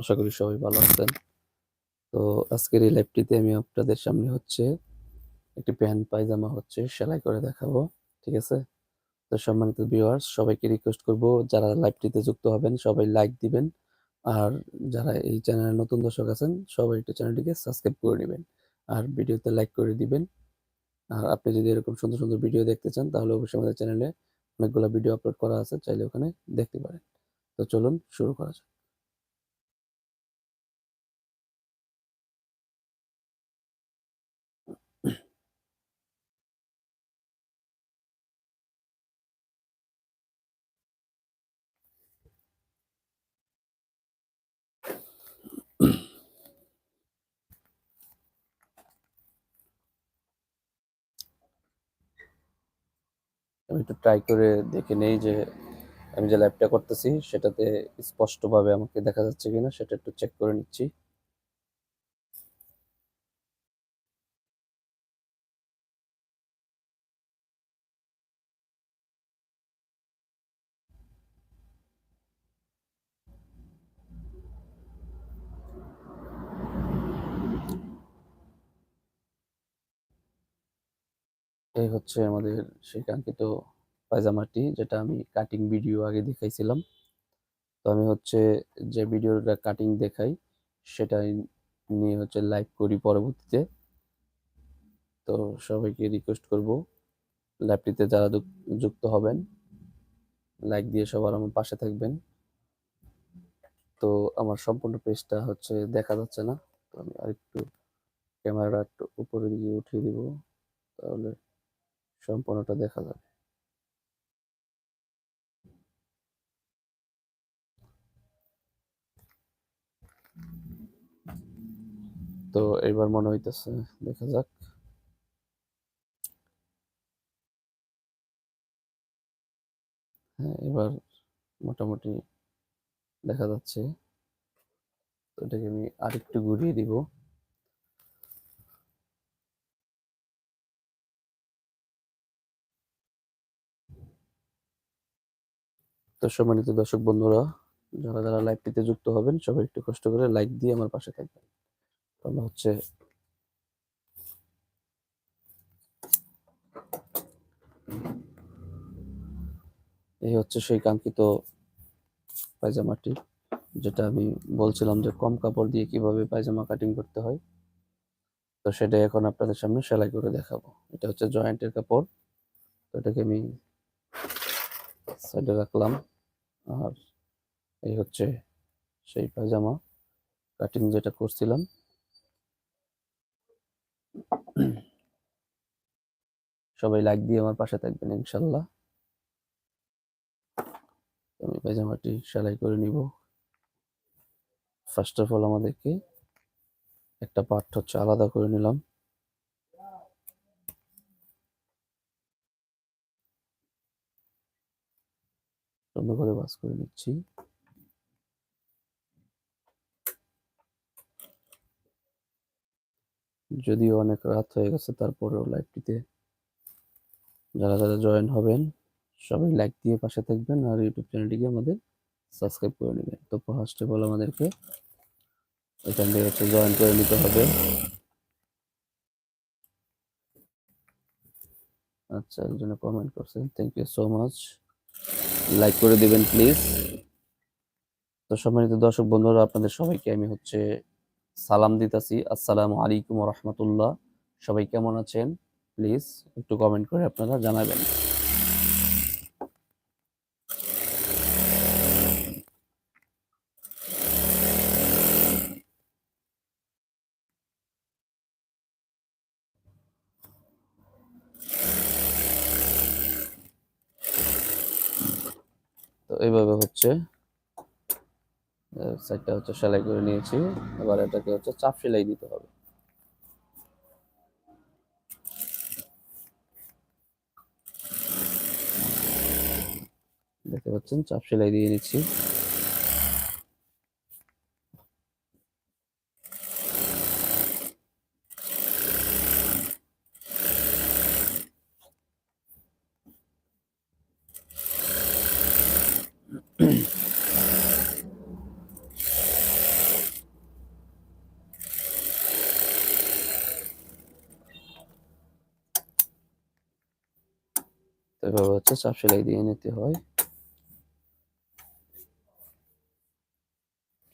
আশা করি সবাই ভালো আছেন। তো আজকের এই লাইভটিতে আমি আপনাদের সামনে হচ্ছে একটি প্যান্ট পায়জামা হচ্ছে সেলাই করে দেখাবো, ঠিক আছে? তো সম্মানিত ভিউয়ার্স সবাইকে রিকোয়েস্ট করব, যারা লাইভটিতে যুক্ত হবেন, সবাই লাইক দিবেন। আর যারা এই চ্যানেলে নতুন দর্শক আছেন, সবাই একটু চ্যানেলটিকে সাবস্ক্রাইব করে নেবেন। আর ভিডিওতে লাইক করে দিবেন। আর আপনি যদি এরকম সুন্দর সুন্দর ভিডিও দেখতে চান, তাহলে অবশ্যই আমাদের চ্যানেলে অনেকগুলো ভিডিও আপলোড করা আছে, চাইলে ওখানে দেখতে পারেন। তো চলুন শুরু করা যাক। আমি একটু ট্রাই করে দেখে নেই যে আমি যে ল্যাবটা করতেছি, সেটাতে স্পষ্টভাবে আমাকে দেখা যাচ্ছে কিনা, সেটা একটু চেক করে নিচ্ছি। এই হচ্ছে আমাদের সেই কাঙ্ক্ষিত পায়জামাটি যেটা আমি কাটিং ভিডিও আগে দেখাইছিলাম। তো আমি হচ্ছে যে ভিডিওটা কাটিং দেখাই, সেটাই নিয়ে হচ্ছে লাইভ করি পরবর্তীতে। তো সবাইকে রিকোয়েস্ট করব লাইভটিতে যারা যুক্ত হবেন লাইক দিয়ে সবার আমার পাশে থাকবেন। তো আমার সম্পূর্ণ পেজটা হচ্ছে দেখা যাচ্ছে না, তো আমি আরেকটু ক্যামেরাটা একটু উপরে দিকে উঠিয়ে দিব, তাহলে সম্পূর্ণটা দেখা যাবে। তো এবার মনে হইতেছে, দেখা যাক। হ্যাঁ এবার মোটামুটি দেখা যাচ্ছে। তো এটাকে আমি আরেকটু ঘুরিয়ে দিব। তো সম্মানিত দর্শক বন্ধুরা, যারা যারা লাইভটিতে যুক্ত হবেন, সবাই একটু কষ্ট করে লাইক দিয়ে আমার পাশে থাকবেন। তাহলে হচ্ছে এই হচ্ছে সেই কাঙ্ক্ষিত পায়জামাটি, যেটা আমি বলছিলাম যে কম কাপড় দিয়ে কীভাবে পায়জামা কাটিং করতে হয়। তো সেটাই এখন আপনাদের সামনে সেলাই করে দেখাবো। এটা হচ্ছে জয়েন্টের কাপড়। তো এটাকে আমি সাইডে রাখলাম। আর এই হচ্ছে সেই পায়জামা কাটিং যেটা করছিলাম। সবাই লাইক দিয়ে আমার পাশে থাকবেন ইনশাল্লাহ। আমি পায়জামাটি সেলাই করে নিব। ফার্স্ট অফ অল আমাদেরকে একটা পার্ট হচ্ছে আলাদা করে নিলাম। সুন্দর করে বাস করে নিচ্ছি। যদিও অনেক রাত হয়ে গেছে, তারপরেও লাইভটিতে যারা যারা জয়েন হবেন, সবাই লাইক দিয়ে পাশে থাকবেন আর ইউটিউব চ্যানেলটিকে আমাদের সাবস্ক্রাইব করে নেবেন। তো ফার্স্ট অল আমাদেরকে এখান থেকে হচ্ছে জয়েন করে নিতে হবে। আচ্ছা একজনে কমেন্ট করছেন thank you so much like করে দিবেন প্লিজ তো সম্মানিত দর্শক বন্ধুরা, আপনাদের সবাইকে আমি হচ্ছে সালাম দিতাছি। আসসালামু আলাইকুম রহমতুল্লাহ। সবাই কেমন আছেন? প্লিজ একটু কমেন্ট করে আপনারা জানাবেন তো এইভাবে হচ্ছে সাইডটা হচ্ছে সেলাই করে নিয়েছি। এবার এটাকে হচ্ছে চাপ সেলাই দিতে হবে। দেখতে পাচ্ছেন, চাপ সেলাই দিয়ে নিচ্ছি তো এভাবে হচ্ছে চাপ সেলাই দিয়ে নিতে হয়।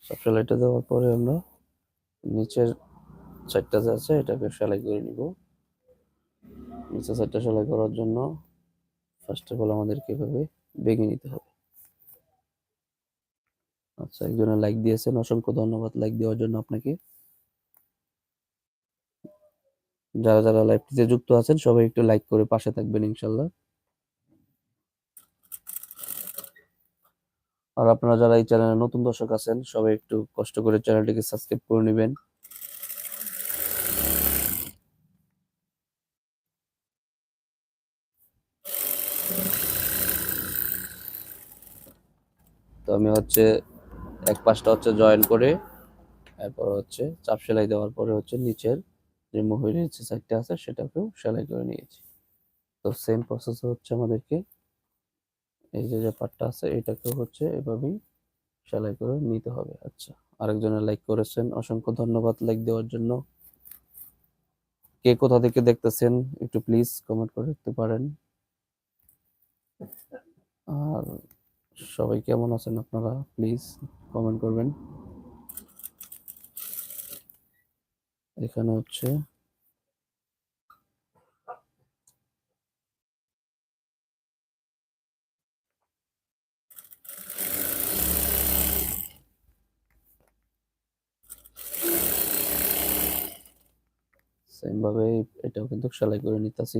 চাপ সেলাইটা দেওয়ার পরে আমরা নিচের সাইডটা যে আছে, এটাকে সেলাই করে নিব। নিচের সাইডটা সেলাই করার জন্য ফার্স্ট অফ অল আমাদেরকে এভাবে বেগে নিতে হবে। আচ্ছা একজনে লাইক দিয়েছেন, অসংখ্য ধন্যবাদ লাইক দেওয়ার জন্য আপনাকে। যারা যারা লাইভটিতে যুক্ত আছেন, সবাই একটু লাইক করে পাশে থাকবেন ইনশাল্লাহ। আর আপনারা যারা এই চ্যানেলে নতুন দর্শক আছেন, সবাই একটু কষ্ট করে চ্যানেলটিকে সাবস্ক্রাইব করে নেবেন। তো আমি হচ্ছে এক পাশটা হচ্ছে জয়েন করে, এরপর হচ্ছে চাপ সেলাই দেওয়ার পরে হচ্ছে নিচের যে মহিলার যে সাইডটা আছে, সেটাকেও সেলাই করে নিয়েছি। তো সেম প্রসেস হচ্ছে আমাদেরকে এই যে যে পার্টটা আছে, এটাকে হচ্ছে এভাবেই সেলাই করে নিতে হবে। আচ্ছা আরেকজনের লাইক করেছেন, অসংখ্য ধন্যবাদ লাইক দেওয়ার জন্য। কে কোথা থেকে দেখতেছেন, একটু প্লিজ কমেন্ট করে দিতে পারেন। আর সবাই কেমন আছেন আপনারা প্লিজ কমেন্ট করবেন। এখানে হচ্ছে সেম ভাবে এটাও কিন্তু সেলাই করে নিতেছি।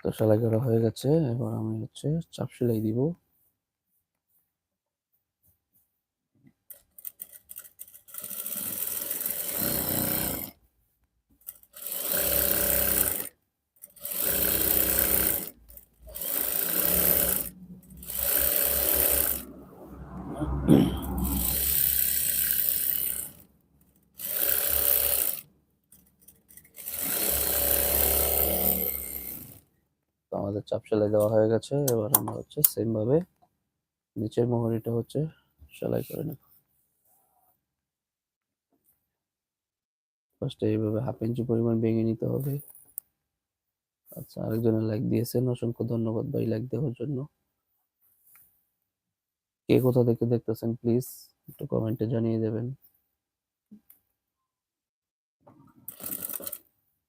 তো সেলাই করা হয়ে গেছে। এবার আমি হচ্ছে চাপ সেলাই দিব তো আমাদের চাপ সেলাই গেছে এবার আমরা হচ্ছে সেম ভাবে নিচের মোহরিটা হচ্ছে সেলাই করে নেব। ফার্স্টে এইভাবে হাফ ইঞ্চি পরিমাণ ভেঙে নিতে হবে। আচ্ছা আরেকজনের লাইক দিয়েছেন, অসংখ্য ধন্যবাদ ভাই লাইক দেওয়ার জন্য। কে কোথা থেকে দেখতেছেন প্লিজ একটু কমেন্টে জানিয়ে দেবেন।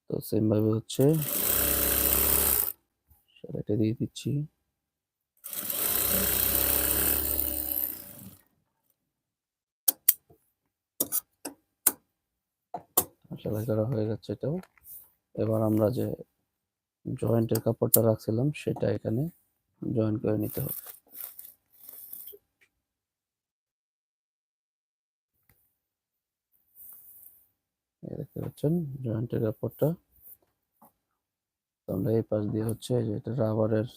তো সেম ভাবে হচ্ছে সেলাইটা দিয়ে দিচ্ছি। সেলাই করা হয়ে গেছে এটাও। এবার আমরা যে জয়েন্টের কাপড়টা রাখছিলাম, সেটা এখানে জয়েন করে নিতে হবে। দেখতে পাচ্ছেন, জয়েন্টের কাপড়টা তো আমরা এই পাশ দিয়ে হচ্ছে এটা রাবারের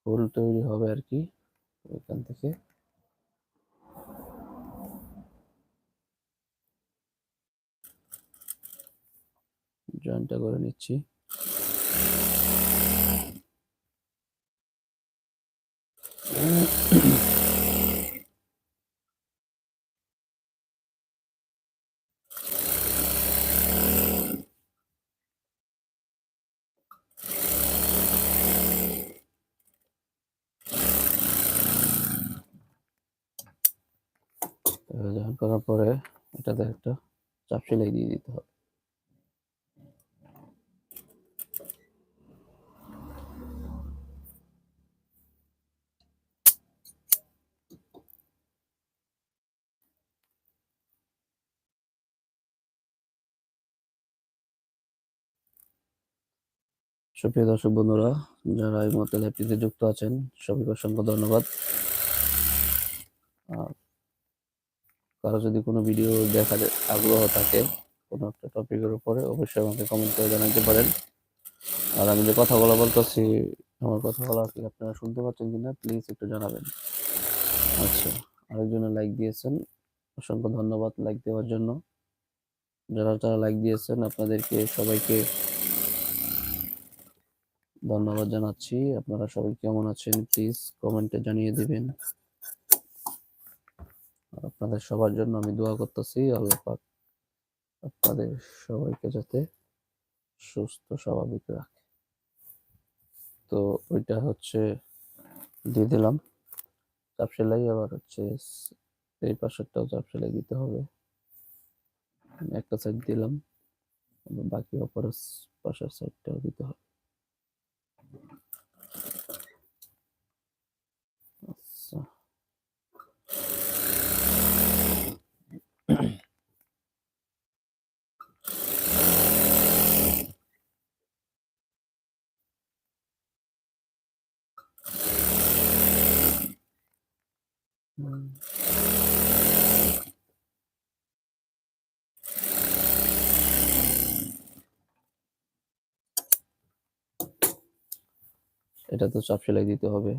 ফুল তৈরি হবে আর কি, এখান থেকে। জয়েন্টটা করে নিচ্ছি। জয়েন করার পরে এটাতে একটা চাপ সেলাই দিয়ে দিতে হবে। সুপ্রিয় দর্শক বন্ধুরা, যারা এই মুহূর্তে লাইভটিতে যুক্ত আছেন, সবাইকে অসংখ্য ধন্যবাদ। কারও যদি কোনো ভিডিও দেখার আগ্রহ থাকে কোনো একটা টপিকের উপরে, অবশ্যই আমাকে কমেন্ট করে জানাতে পারেন। আর আমি যে কথাগুলো বলতেছি, আমার কথা কথাগুলো কি আপনারা শুনতে পাচ্ছেন কি না প্লিজ একটু জানাবেন। আচ্ছা আরেকজনে লাইক দিয়েছেন, অসংখ্য ধন্যবাদ লাইক দেওয়ার জন্য। যারা যারা লাইক দিয়েছেন, আপনাদেরকে সবাইকে ধন্যবাদ জানাচ্ছি। আপনারা সবাই কেমন আছেন প্লিজ কমেন্টে জানিয়ে দিবেন। আপনাদের সবার জন্য আমি দোয়া করতেছি, আল্লাহ আপনাদের সবাইকে যাতে সুস্থ, স্বাভাবিক রাখে। তো ওইটা হচ্ছে দিয়ে দিলাম। চাপ সেলাই আবার হচ্ছে এই পাশেরটাও চাপ সেলাই দিতে হবে। একটা সাইড দিলাম বাকি অপর পাশের সাইডটাও দিতে হবে। আচ্ছা। এটা তো চাপ সেলাই দিতে হবে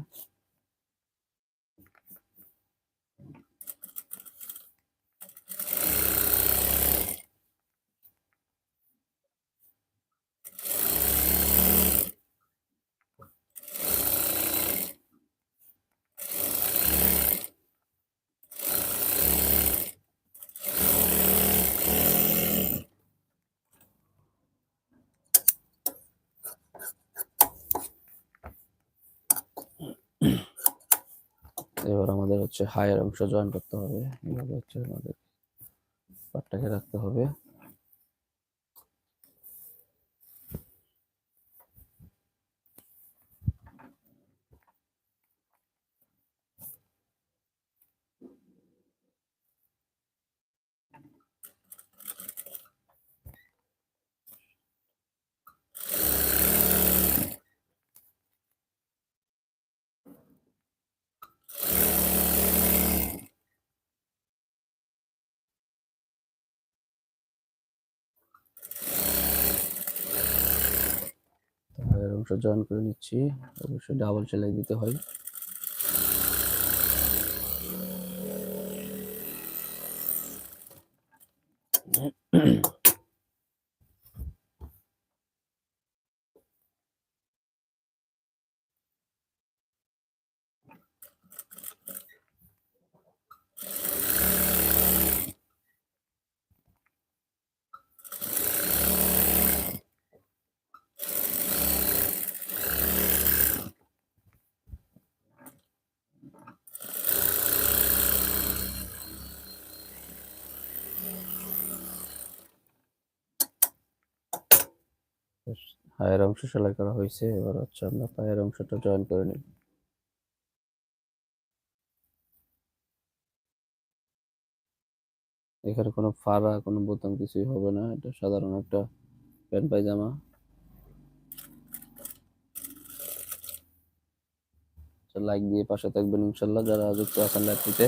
এবার আমাদের হচ্ছে হায়ার অংশ জয়েন করতে হবে। এইভাবে হচ্ছে আমাদের পার্টটাকে রাখতে হবে তো হায়ের অংশ জয়েন করে নিচ্ছি। অবশ্যই ডাবল সেলাই দিতে হয়। হায়ের অংশ সেলাই করা হয়েছে। এবার হচ্ছে আমরা পায়ের অংশটা জয়েন করে নিব। এখানে কোনো ফাড়া, কোনো বোতাম কিছুই হবে না। এটা সাধারণ একটা প্যান্ট, পায়জামা। লাইক দিয়ে পাশে থাকবেন ইনশাল্লাহ। যারা যুক্ত আছেন লাইভটিতে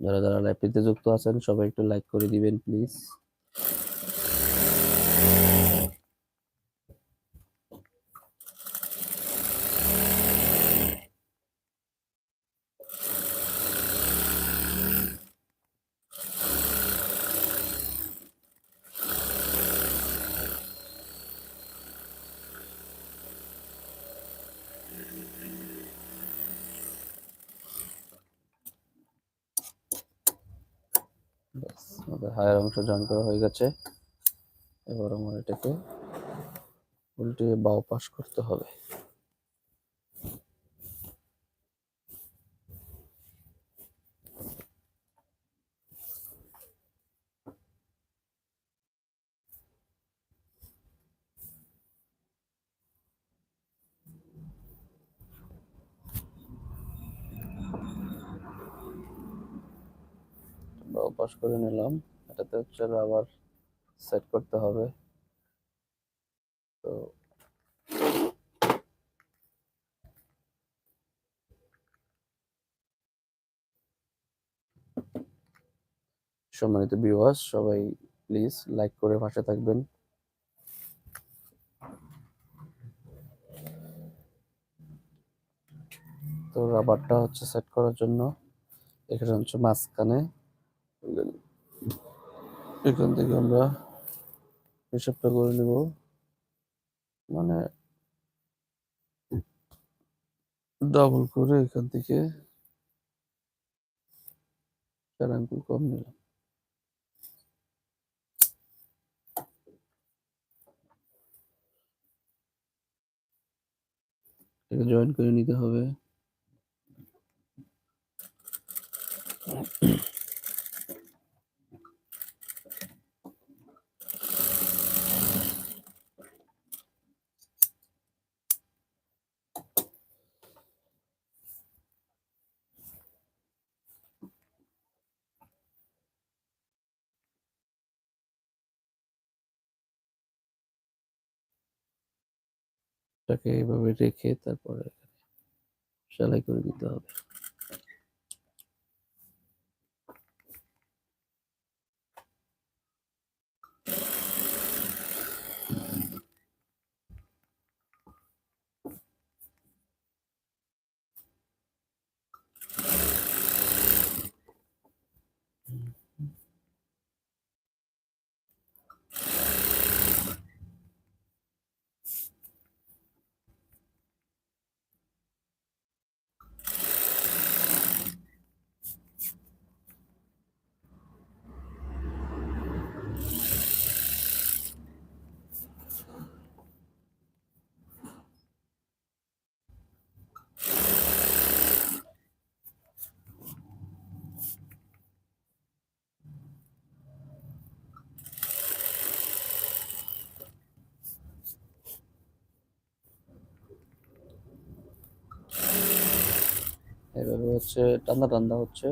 যারা যারা লাইভটিতে যুক্ত আছেন সবাই একটু লাইক করে দিবেন প্লিজ হায়ার অংশ জয়েন করা হয়ে গেছে। এবার আমার এটাকে উল্টে বাও পাস করতে হবে। পাস করে নিলাম। এটাতে হচ্ছে আবার সেট করতে হবে। তো সম্মানিত ভিউয়ার্স সবাই প্লিজ লাইক করে পাশে থাকবেন। তো রাবারটা হচ্ছে সেট করার জন্য। এখানে হচ্ছে মাঝখানে এখান থেকে আমরা হিসাবটা করে নেব। মানে ডাবল করে এখান থেকে চার কম নিলাম। জয়েন করে নিতে হবে। এটাকে এভাবে রেখে তারপরে সেলাই করে দিতে হবে। এভাবে হচ্ছে টান্দা টান্দা হচ্ছে।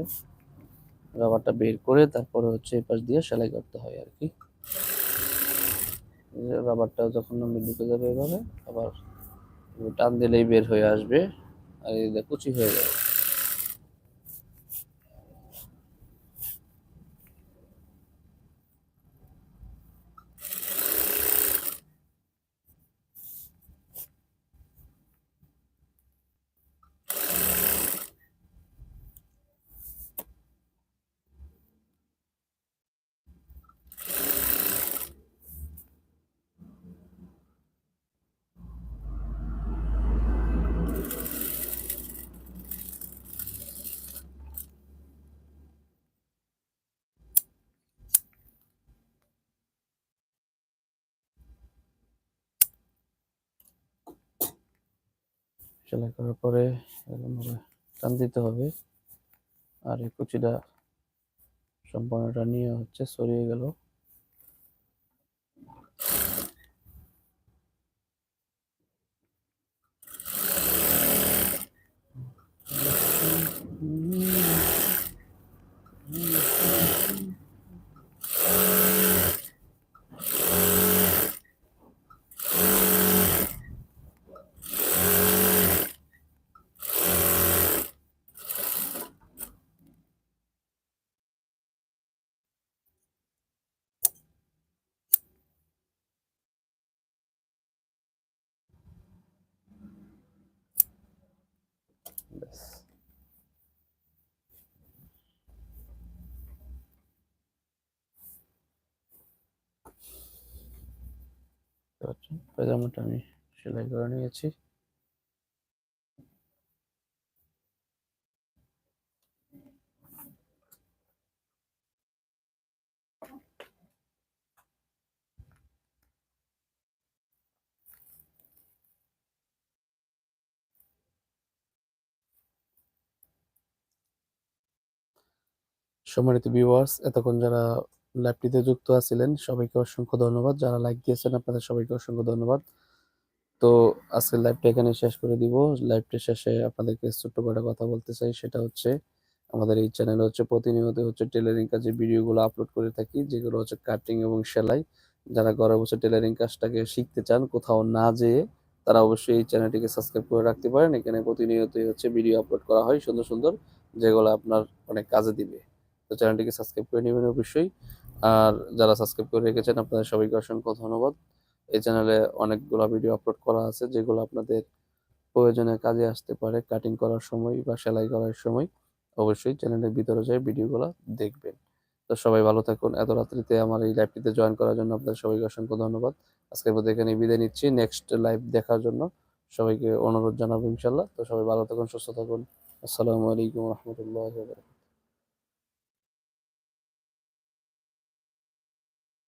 রাবারটা বের করে তারপরে হচ্ছে এপাশ পাশ দিয়ে সেলাই করতে হয় আর কি। রাবারটা যখন আমি ঢুকে যাবে এভাবে, আবার টান দিলেই বের হয়ে আসবে। আর এই দেখো কুচি হয়ে যাবে। সেলাই করার পরে এরকমভাবে টান দিতে হবে। আর এই কুচিটা সম্পূর্ণটা নিয়ে হচ্ছে সরিয়ে গেল। পায়জামাটা আমি সেলাই করে নিয়েছি। সম্মানিত ভিউয়ার্স এতক্ষণ যারা লাইভটিতে যুক্ত আছিলেন, সবাইকে অসংখ্য ধন্যবাদ। যারা লাইক দিয়েছেন, আপনাদের সবাইকে অসংখ্য ধন্যবাদ। তো আজকের লাইভটা এখানে শেষ করে দিব। লাইভটা শেষে আপনাদেরকে ছোট্ট করে কথা বলতে চাই, সেটা হচ্ছে, আমাদের এই চ্যানেলে হচ্ছে প্রতিনিয়ত হচ্ছে টেলারিং কাজের ভিডিওগুলো আপলোড করে থাকি, যেগুলো হচ্ছে কাটিং এবং সেলাই। যারা ঘরে বসে টেলারিং কাজটাকে শিখতে চান, কোথাও না যেয়ে, তারা অবশ্যই এই চ্যানেলটিকে সাবস্ক্রাইব করে রাখতে পারেন। এখানে প্রতিনিয়তই হচ্ছে ভিডিও আপলোড করা হয় সুন্দর সুন্দর, যেগুলো আপনার অনেক কাজে দিবে। তো চ্যানেলটিকে সাবস্ক্রাইব করে নেবেন অবশ্যই। আর যারা সাবস্ক্রাইব করে রেখেছেন, আপনাদের সবাইকে অসংখ্য ধন্যবাদ। এই চ্যানেলে অনেকগুলো ভিডিও আপলোড করা আছে, যেগুলো আপনাদের প্রয়োজনে কাজে আসতে পারে। কাটিং করার সময় বা সেলাই করার সময় অবশ্যই চ্যানেলের ভিতরে যাই ভিডিওগুলো দেখবেন। তো সবাই ভালো থাকুন। এত রাত্রিতে আমার এই লাইভটিতে জয়েন করার জন্য আপনাদের সবাইকে অসংখ্য ধন্যবাদ। আজকের মধ্যে এখানে বিদায় নিচ্ছি। নেক্সট লাইভ দেখার জন্য সবাইকে অনুরোধ জানাব ইনশাল্লাহ তো সবাই ভালো থাকুন, সুস্থ থাকুন। আসসালামু আলাইকুম রহমতুল্লাহ